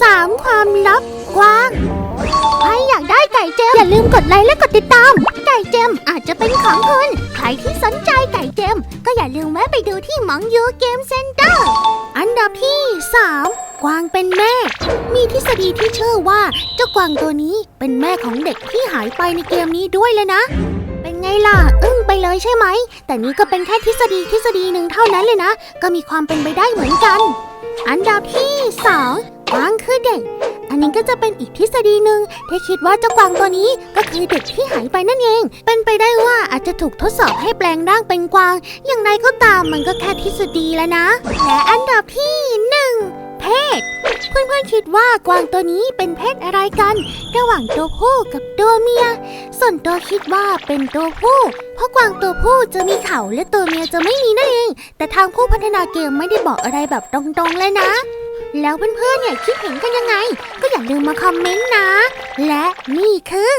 สามความลับกว้างใครอยากได้ไก่เจมอย่าลืมกดไลค์และกดติดตาม ไก่เจมอาจจะเป็นของคุณ ใครที่สนใจไก่เจม ก็อย่าลืมแวะไปดูที่มังยูเกมเซ็นเตอร์อันดับที่ 3 กวางเป็นแม่ มีทฤษฎีที่เชื่อว่าเจ้ากวางตัวนี้เป็นแม่ของเด็กที่หายไปในเกมนี้ด้วยเลยนะ เป็นไงล่ะ อึ้งไปเลยใช่ไหม แต่นี่ก็เป็นแค่ทฤษฎีทฤษฎีหนึ่งเท่านั้นเลยนะ ก็มีความเป็นไปได้เหมือนกัน อันดับที่สอง คือเด็ก อันนี้ก็จะเป็นอีกทฤษฎีหนึ่งที่คิดว่าเจ้ากวางตัวนี้ก็คือเด็กที่หายไปนั่นเอง เป็นไปได้ว่าอาจจะถูกทดสอบให้แปลงร่างเป็นกวาง อย่างไรก็ตามมันก็แค่ทฤษฎีแล้วนะ และอันดับที่หนึ่งเพศ เพื่อนๆคิดว่ากวางตัวนี้เป็นเพศอะไรกัน ระหว่างตัวผู้กับตัวเมีย ส่วนตัวคิดว่าเป็นตัวผู้ เพราะกวางตัวผู้จะมีเขาและตัวเมียจะไม่มีนั่นเอง แต่ทางผู้พัฒนาเกมไม่ได้บอกอะไรแบบตรงๆเลยนะ แล้วเพื่อนๆเนี่ยคิดเห็นกันยังไง ก็อย่าลืมมาคอมเมนต์นะ และนี่คือ